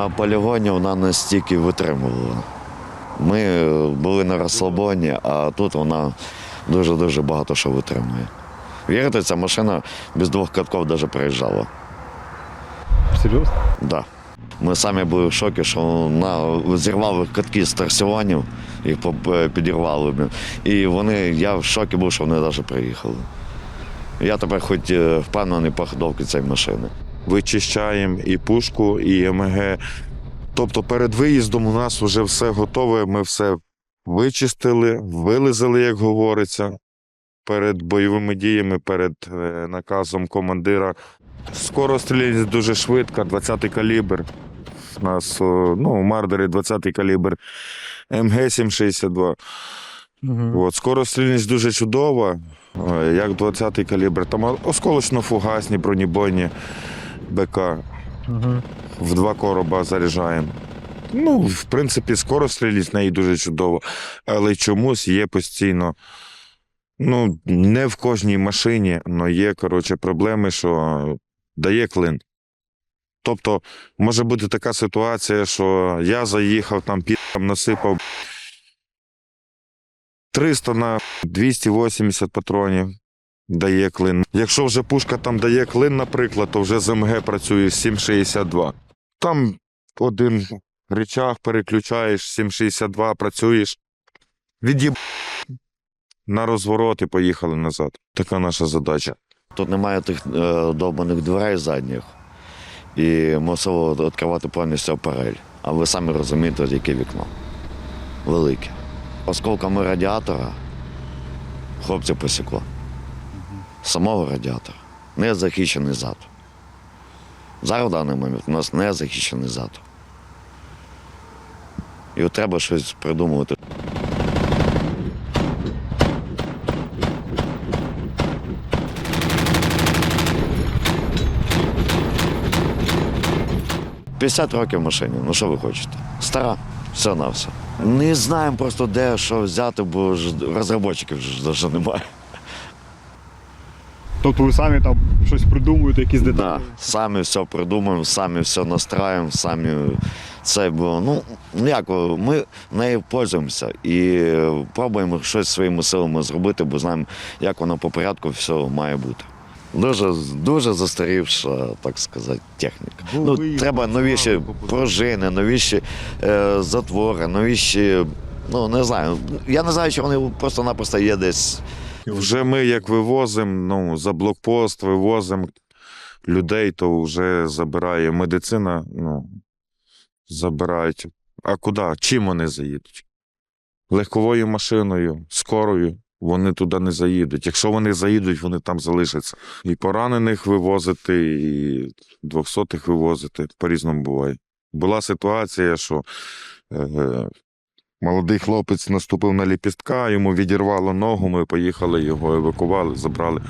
на полігоні вона настільки витримувала. Ми е, були на розслабоні, а тут вона дуже-дуже багато що витримує. Вірите, ця машина без двох катків навіть приїжджала. Серйозно? Да. Ми самі були в шокі, що вона зірвали катки з торсіонів, їх підірвали. І вони, я в шокі був, що вони навіть приїхали. Я тепер хоч е, впевнений по ходовці цієї машини. Вичищаємо і пушку, і МГ. Тобто перед виїздом у нас вже все готове, ми все вичистили, вилизали, як говориться, перед бойовими діями, перед е, наказом командира. Скоро стріляють дуже швидко, 20-й калібр. У нас о, ну, у Мардері 20-й калібр МГ-762. Угу. От, скорострільність дуже чудова, е, як 20-й калібр. Там осколочно-фугасні бронебойні БК. Угу. В два короба заряджаємо. Ну, в принципі, скорострільність в неї дуже чудова, але чомусь є постійно. Ну, не в кожній машині, але є, коротше, проблеми, що дає клин. Тобто, може бути така ситуація, що я заїхав, там пі***м насипав 300 на 280 патронів дає клин. Якщо вже пушка там дає клин, наприклад, то вже з МГ працює 7,62. Там один речах переключаєш, 7,62 працюєш. Від'їб на розворот і поїхали назад. Така наша задача. Тут немає тих е, довбаних дверей задніх. І мусило відкривати повністю апарель. А ви самі розумієте, яке вікно. Велике. Осколками радіатора хлопці посікло. Самого радіатора. Не захищений зад. Зараз в даний момент у нас не захищений зад. І от треба щось придумувати. – 50 років машині, ну що ви хочете? Стара, все на все. Не знаємо просто де що взяти, бо ж розробників даже немає. Тобто ви самі там щось придумуєте, якісь Да. Самі все придумуємо, самі все настраюємо, самі це було. Ну, ну як, ми нею пользуємося і пробуємо щось своїми силами зробити, бо знаємо, як воно по порядку все має бути. Дуже, дуже застарівша, так сказати, техніка. Ну, треба новіші пружини, новіші е, затвори, новіші. Ну, не знаю. Я не знаю, чи вони просто-напросто є десь. Вже ми як вивозимо ну, за блокпост, вивозимо людей, то вже забирає медицина, ну, забирають. А куди? Чим вони заїдуть? Легковою машиною, скорою. Вони туди не заїдуть. Якщо вони заїдуть, вони там залишаться. І поранених вивозити, і двохсотих вивозити. По-різному буває. Була ситуація, що е, молодий хлопець наступив на ліпістка, йому відірвало ногу, ми поїхали, його евакували, забрали.